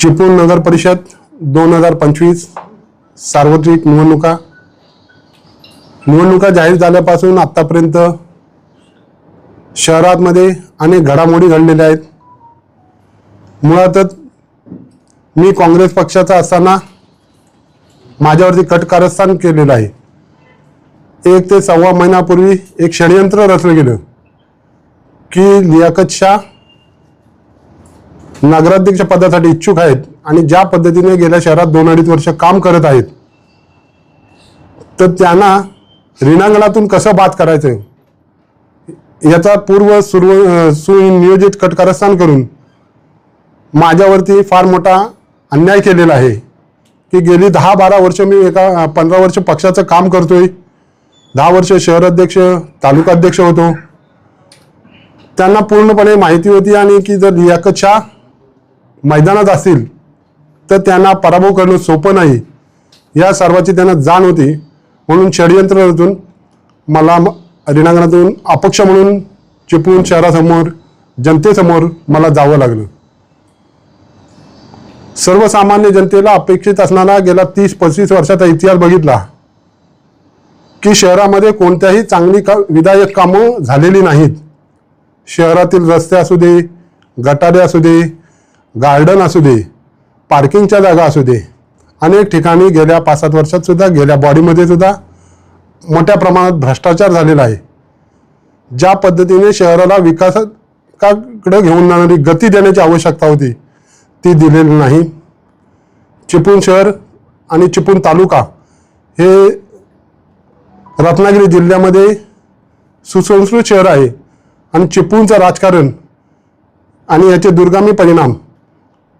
चिपळूण नगर परिषद दोन हजार पंचवीस सार्वत्रिक निवडणुका. निवडणुका जाहीर झाल्यापासून आत्तापर्यंत शहरामध्ये अनेक घडामोडी घडलेल्या आहेत. मुळातच मी काँग्रेस पक्षाचा असताना माझ्यावरती कट कारस्थान केलेलं आहे. एक ते सव्वा महिन्यापूर्वी एक षडयंत्र रचलं गेलं की लियाकत शाह नगराध्यक्ष पदासाठी इच्छुक आहेत आणि ज्या पद्धतीने गेल्या शहरात दोन अडीच वर्ष काम करत आहेत तर त्यांना रिणांगणातून कसं बात करायचं याचा पूर्व सुरू सुनियोजित कटकारस्थान करून माझ्यावरती फार मोठा अन्याय केलेला आहे की गेली दहा बारा वर्ष मी एका पंधरा वर्ष पक्षाचं काम करतोय. दहा वर्ष शहराध्यक्ष तालुकाध्यक्ष होतो. त्यांना पूर्णपणे माहिती होती आणि की जर लियाकत शाह मैदानात असतील तर त्यांना पराभव करणं सोपं नाही. या सर्वाची त्यांना जाण होती. म्हणून षडयंत्र रचून मला रिणांगणातून अपक्ष म्हणून चिपळूण शहरासमोर जनतेसमोर मला जावं लागलं. सर्वसामान्य जनतेला अपेक्षित असणारा गेल्या तीस पस्तीस वर्षाचा इतिहास बघितला की शहरामध्ये कोणत्याही चांगली का विधायक कामं झालेली नाहीत. शहरातील रस्ते असू दे गटारे असू दे गार्डन असू दे पार्किंगच्या जागा असू दे अनेक ठिकाणी गेल्या पाच सात वर्षात सुद्धा गेल्या बॉडीमध्ये सुद्धा मोठ्या प्रमाणात भ्रष्टाचार झालेला आहे. ज्या पद्धतीने शहराला विकासाकडे घेऊन जाणारी गती देण्याची आवश्यकता होती ती दिलेली नाही. चिपळूण शहर आणि चिपळूण तालुका हे रत्नागिरी जिल्ह्यामध्ये सुसंस्कृत शहर आहे आणि चिपळूणचं राजकारण आणि याचे दुर्गामी परिणाम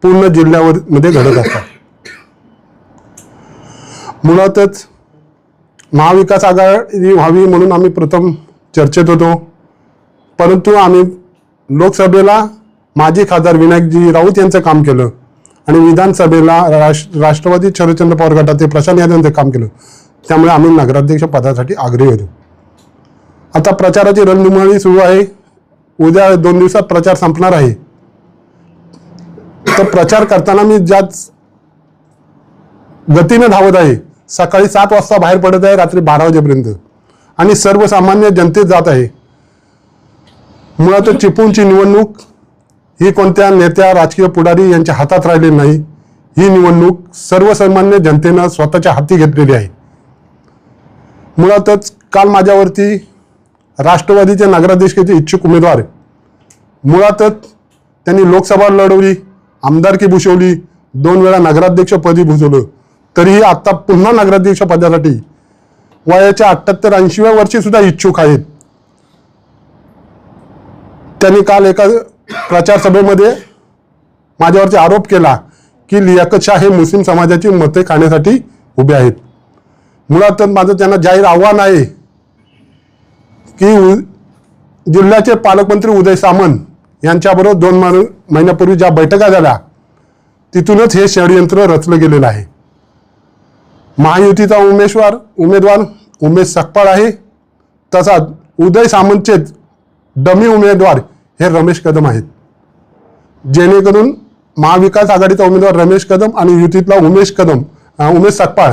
पूर्ण जिल्ह्यावर मध्ये घडत असतात. मुळातच महाविकास आघाडी व्हावी म्हणून आम्ही प्रथम चर्चेत होतो. परंतु आम्ही लोकसभेला माजी खासदार विनायकजी राऊत यांचं काम केलं आणि विधानसभेला राष्ट्र राष्ट्रवादी शरदचंद्र पवार गटाचे प्रशांत यादव यांचं काम केलं. त्यामुळे आम्ही नगराध्यक्ष पदासाठी आग्रही होतो. आता प्रचाराची रणधुमाळी सुरू आहे. उद्या दोन दिवसात प्रचार संपणार आहे. तर प्रचार करताना मी ज्याच गतीने धावत आहे सकाळी सात वाजता बाहेर पडत आहे रात्री बारा वाजेपर्यंत. आणि सर्वसामान्य जनतेत जात आहे. मुळात चिपळूणची निवडणूक ही कोणत्या नेत्या राजकीय पुढारी यांच्या हातात राहिली नाही ही निवडणूक सर्वसामान्य जनतेनं स्वतःच्या हाती घेतलेली आहे. मुळातच काल माझ्यावरती राष्ट्रवादीचे नगराध्यक्षाचे इच्छुक उमेदवार. मुळातच त्यांनी लोकसभा लढवली. आमदारकी भूषवली दोन वेळा नगराध्यक्षपदी भूषवलं. तरीही आत्ता पुन्हा नगराध्यक्ष पदासाठी वयाच्या अठ्ठ्याहत्तर ऐंशीव्या वर्षी सुद्धा इच्छुक आहेत. त्यांनी काल एका प्रचार सभेमध्ये माझ्यावरती आरोप केला की लियाकत शाह हे मुस्लिम समाजाची मते खाण्यासाठी उभे आहेत. मुळात माझं त्यांना जाहीर आव्हान आहे की जिल्ह्याचे पालकमंत्री उदय सामंत यांच्याबरोबर दोन माणूस महिन्यापूर्वी ज्या बैठका झाल्या तिथूनच हे षडयंत्र रचलं गेलेलं आहे. महायुतीचा उमेदवार उमेदवार उमेश सकपाळ आहे. तसाच उदय सामंतचे डमी उमेदवार हे रमेश कदम आहेत. जेणेकरून महाविकास आघाडीचा उमेदवार रमेश कदम आणि युतीतला उमेश कदम उमेश सकपाळ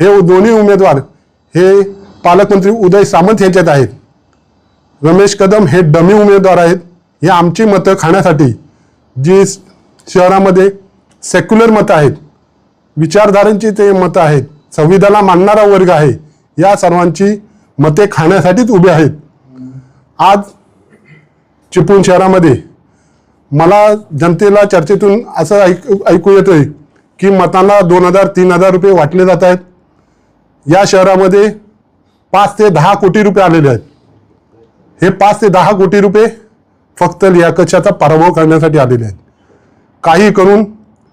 हे दोन्ही उमेदवार हे पालकमंत्री उदय सामंत ह्याच्यात आहेत. रमेश कदम हे डमी उमेदवार आहेत. हे आमची मतं खाण्यासाठी जी शहरामध्ये सेक्युलर मतं आहेत विचारधारांची ते मतं आहेत संविधानाला मानणारा वर्ग आहे या सर्वांची मते खाण्यासाठीच उभे आहेत. आज चिपळूण शहरामध्ये मला जनतेला चर्चेतून असं ऐक ऐकू येतं आहे की मतांना दोन हजार तीन हजार रुपये वाटले जात आहेत. या शहरामध्ये पाच ते दहा कोटी रुपये आलेले आहेत. हे पाच ते दहा कोटी रुपये फक्त लियाकतशाचा पराभव करण्यासाठी आलेले आहेत. काही करून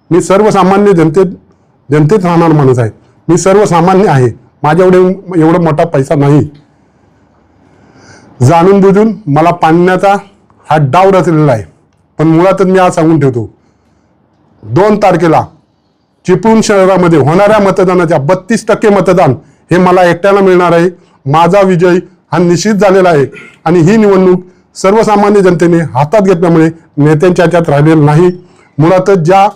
मी सर्वसामान्य जनतेत जनतेत राहणार माणूस आहे. मी सर्वसामान्य आहे. माझ्याकडे एवढा मोठा पैसा नाही. जाणून बुजून मला पाण्याचा हा डाव रचलेला आहे. पण मुळातच मी आज सांगून ठेवतो. दोन तारखेला चिपळूण शहरामध्ये होणाऱ्या मतदानाच्या बत्तीस टक्के मतदान हे मला एकट्याला मिळणार आहे. माझा विजय हा निश्चित झालेला आहे. आणि ही निवडणूक सर्वसामान्य जनतेने हातात घेतल्यामुळे नेत्यांच्या ह्याच्यात राहिलेलं नाही. मुळातच ज्या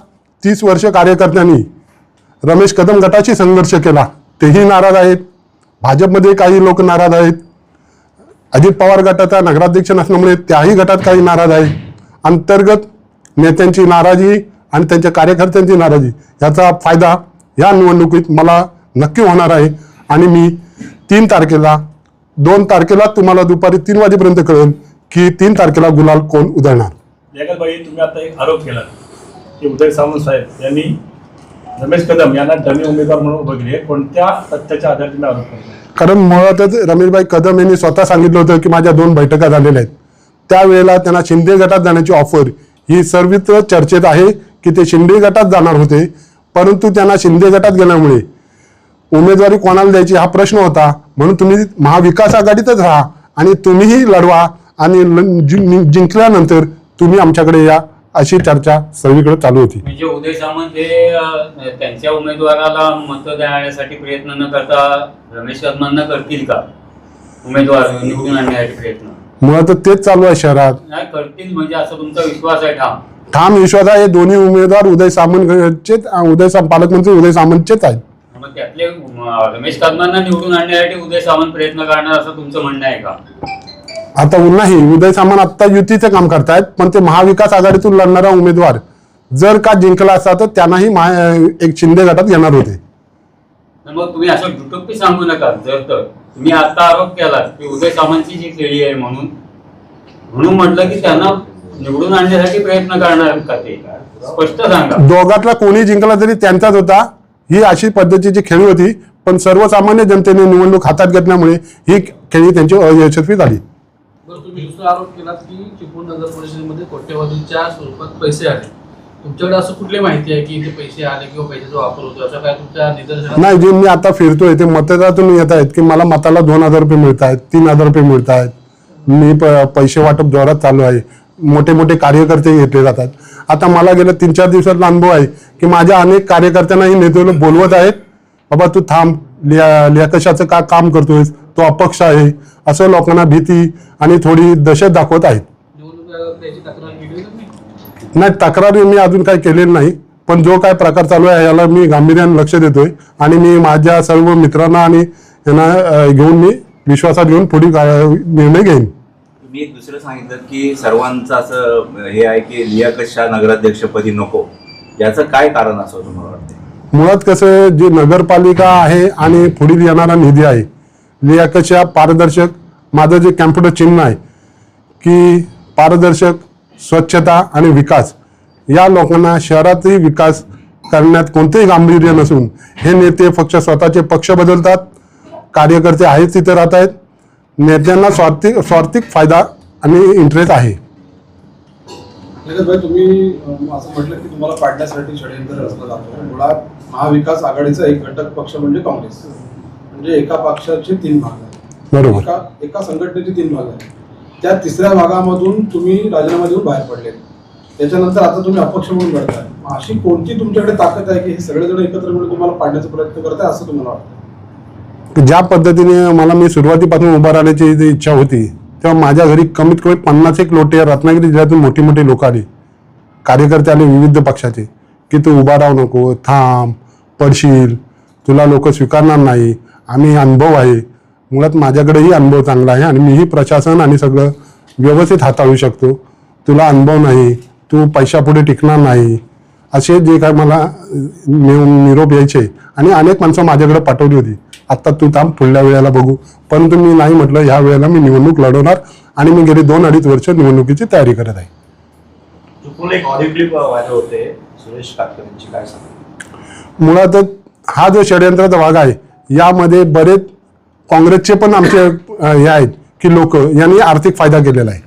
तीस वर्ष कार्यकर्त्यांनी रमेश कदम गटाशी संघर्ष केला तेही नाराज आहेत. भाजपमध्ये काही लोक नाराज आहेत. अजित पवार गटाचा नगराध्यक्ष नसल्यामुळे त्याही गटात काही नाराज आहे अंतर्गत नेत्यांची नाराजी आणि त्यांच्या कार्यकर्त्यांची नाराजी याचा फायदा या निवडणुकीत मला नक्की होणार आहे. आणि मी तीन तारखेला दोन तारखेला तुम्हाला दुपारी तीन वाजेपर्यंत कळेल की तीन तारखेला गुलाल कोण उधळणार? जगलबाई तुम्ही आता एक आरोप केला. की उदय सामंत साहेब यांनी रमेश कदम यांना डमी उमेदवार म्हणून उभं केले कोणत्या तथ्याच्या आधारे तुम्ही आरोप करता कारण मुळातच रमेशभाई कदम यांनी स्वतः सांगितलं होतं की माझ्या दोन बैठका झालेल्या आहेत. त्यावेळेला त्यांना शिंदे गटात जाण्याची ऑफर ही सर्वत्र चर्चेत आहे की ते शिंदे गटात जाणार होते. परंतु त्यांना शिंदे गटात गेल्यामुळे उमेदवारी कोणाला द्यायची हा प्रश्न होता. म्हणून तुम्ही महाविकास आघाडीतच राहा आणि तुम्हीही लढवा. आणि जिंकल्यानंतर तुम्ही आमच्याकडे या अशी चर्चा सगळीकडे चालू होती. म्हणजे उदय सामंत हे त्यांच्या उमेदवाराला मत देण्यासाठी प्रयत्न न करता रमेश कदमांना करतील का? उमेदवार निवडून आणण्यासाठी प्रयत्न. मुळात तेच चालू आहे शहरात. नाही करतील म्हणजे असं तुमचा विश्वास आहे ठाम. ठाम विश्वास आहे हे दोन्ही उमेदवार उदय सामंतचे उदय पालकमंत्री उदय सामंतचेच आहेत. मग त्यातले रमेश कदमांना निवडून आणण्यासाठी उदय सामंत प्रयत्न करणार असं तुमचं म्हणणं आहे का? आता नाही उदय सामंत आत्ता युतीचं काम करतायत पण ते महाविकास आघाडीतून लढणारा उमेदवार जर का जिंकला असता तर त्यांनाही महा एक शिंदे गटात घेणार होते. मग तुम्ही असं दुटोपी सांगू नका जर तर. तुम्ही आता आरोप केला की उदय सामंतची जी आहे म्हणून. म्हणून म्हटलं की त्यांना निवडून आणण्यासाठी प्रयत्न करणार का ते? स्पष्ट सांगा. दोघातला कोणी जिंकला तरी त्यांचाच होता. ही अशी पद्धतीची खेळी होती पण सर्वसामान्य जनतेने निवडणूक हातात घेतल्यामुळे ही खेळी त्यांची अयशस्वी झाली. तुम्ही दुसरा आरोप केला की चिपळूण नगर परिषदेमध्ये कोट्यवधीच्या स्वरूपात पैसे आले. तुमच्याकडे असं कुठली माहिती आहे की इथे पैसे आले किंवा पैशाचा वापर होतो असं काय तुमच्या निदर्शनात? नाही जे मी आता फिरतोय ते मतदारातून येत आहेत की मला मताला दोन हजार रुपये मिळत आहेत तीन हजार रुपये मिळत आहेत. मी प- पैसे वाटप जोरात चालू आहे. मोठे मोठे कार्यकर्ते घेतले जातात. आता मला गेल्या तीन चार दिवसातला अनुभव आहे की माझ्या अनेक कार्यकर्त्यांनाही नेते बोलवत आहेत. बाबा तू थांब लिया लिया कशाचं का काम करतोयस? तो अपक्ष आहे. असं लोकांना भीती आणि थोडी दहशत दाखवत आहेत. नाही तक्रारी मी अजून काही केलेली नाही पण जो काय प्रकार चालू आहे याला मी गांभीर्याने लक्ष देतोय आणि मी माझ्या सर्व मित्रांना आणि यांना घेऊन मी विश्वासात घेऊन काय- निर्णय घेईन. तुम्ही एक दुसरं सांगितलं की सर्वांचं असं हे आहे की लियाकत शाह नगराध्यक्षपदी नको. याचं काय कारण असं तुम्हाला वाटतं मुळात कसं जे नगरपालिका आहे आणि पुढील येणारा निधी आहे लियाकतच्या पारदर्शक माझं जे कॅम्प्युटर चिन्ह आहे की पारदर्शक स्वच्छता आणि विकास या लोकांना शहरातही विकास करण्यात कोणतेही गांभीर्य नसून हे नेते फक्त स्वतःचे पक्ष बदलतात कार्यकर्ते आहेच तिथे राहत आहेत नेत्यांना स्वार्थिक स्वार्थिक फायदा आणि इंटरेस्ट आहे. तुम्ही असं म्हटलं की तुम्हाला पाडण्यासाठी षडयंत्र रचलं जातं. मुळात महाविकास आघाडीचा एक घटक पक्ष म्हणजे काँग्रेस. म्हणजे एका पक्षाचे तीन भाग आहेत. बरोबर. एका एका संघटनेचे तीन भाग आहेत. त्या तिसऱ्या भागामधून तुम्ही राजीनामा देऊन बाहेर पडले त्याच्यानंतर आता तुम्ही अपक्ष म्हणून लढताय. मग अशी कोणती तुमच्याकडे ताकद आहे की हे सगळेजण एकत्र मिळून तुम्हाला पाडण्याचा प्रयत्न करताय असं तुम्हाला वाटतं? ज्या पद्धतीने मला मी सुरुवातीपासून उभा राहण्याची जी इच्छा होती तेव्हा माझ्या घरी कमीत कमी पन्नास एक लोटे रत्नागिरी जिल्ह्यातून मोठी मोठी लोक आली. कार्यकर्ते आले विविध पक्षाचे की तू उभा राहू नको थांब पडशील तुला लोक स्वीकारणार नाही. आम्ही अनुभव आहे. मुळात माझ्याकडेही अनुभव चांगला आहे आणि मीही प्रशासन आणि सगळं व्यवस्थित हाताळू शकतो. तुला अनुभव नाही तू पैशापुढे टिकणार नाही. असे जे काय मला निरोप यायचे आणि अनेक माणसं माझ्याकडे पाठवली होती. आत्ता तू थांब पुढल्या वेळेला बघू. परंतु मी नाही म्हटलं ह्या वेळेला मी निवडणूक लढवणार आणि मी गेली दोन अडीच वर्ष निवडणुकीची तयारी करत आहे. मुळातच हा जो षडयंत्राचा भाग आहे यामध्ये बरेच काँग्रेसचे पण आमचे हे आहेत की लोक यांनी आर्थिक फायदा केलेला आहे.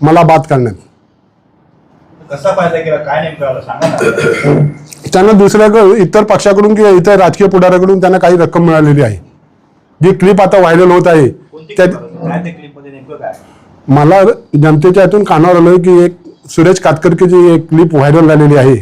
मला बात करण्यात. कसा फायदा केला? काय नेमकं आलं सांगा ना. त्यांना दुसऱ्या इतर पक्षाकडून किंवा इतर राजकीय पुढाऱ्याकडून त्यांना काही रक्कम मिळालेली आहे. जी क्लिप आता व्हायरल होत आहे त्या मला जनतेच्या यातून कानावर आलं की एक सुरेश कातकरकीची एक क्लिप व्हायरल झालेली आहे.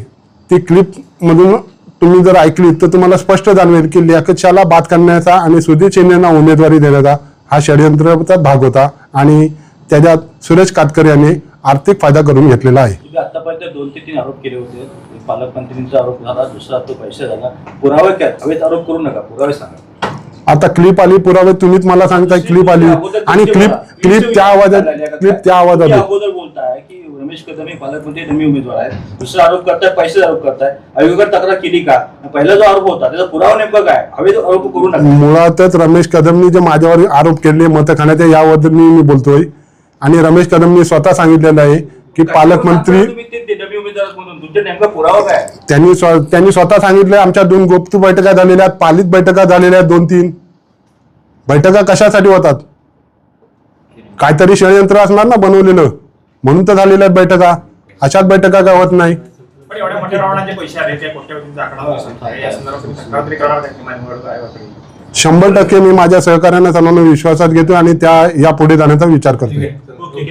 ती क्लिप मधून तुम्ही जर ऐकली तर तुम्हाला स्पष्ट जाणवेल की लियाकतशाला बाद करण्याचा आणि सुधीर शिंदेना उमेदवारी देण्याचा हा षडयंत्राचा भाग होता आणि त्याच्यात सुरेश काटकर यांनी आर्थिक फायदा करून घेतलेला आहे. आतापर्यंत दोन ते तीन आरोप केले होते. एक पालकमंत्रींचा आरोप झाला दुसरा तो पैसे झाला. पुरावे काय? हवेत आरोप करू नका पुरावे सांगा. आता क्लिप आली पुरावे तुम्हीच मला सांगताय क्लिप आली. आणि क्लिप क्लिप त्या आवाजात क्लिप त्या आवाजात तुम्ही. अगोदर बोलताय की रमेश कदम हे पालकमंत्री नवी उमेदवार आहेत. दुसरा आरोप करताय पैसे आरोप करताय. आयोगावर तक्रार केली का? पहिला जो आरोप होता त्याचा पुरावा नेमका काय? हवेत आरोप करू नका. मुळातच रमेश कदमनी जे माझ्यावर आरोप केले मत खाण्यात याबद्दल मी बोलतोय. आणि रमेश कदमनी स्वतः सांगितलेलं आहे की पालकमंत्री म्हणून नेमका पुरावा काय? त्यांनी स्व- त्यांनी स्वतः सांगितलं आमच्या दोन गुप्त बैठका झालेल्या आहेत पालित बैठका झालेल्या आहेत दोन तीन बैठका कशासाठी होतात? काहीतरी षडयंत्र असणार ना बनवलेलं. म्हणून तर झालेल्या आहेत बैठका. अशाच बैठका काय होत नाही. पण एवढ्या मोठ्या प्रमाणात जे पैसे आले त्या कोट्यवधींचा आकडा दिसत आहे. या संदर्भात तुम्ही तक्रार तरी करणार का किमान निवडणूक आयोगाकडे शंभर टक्के मी माझ्या सहकार्यांना सर्वांना विश्वासात घेतो आणि त्या यापुढे जाण्याचा विचार करतो ओके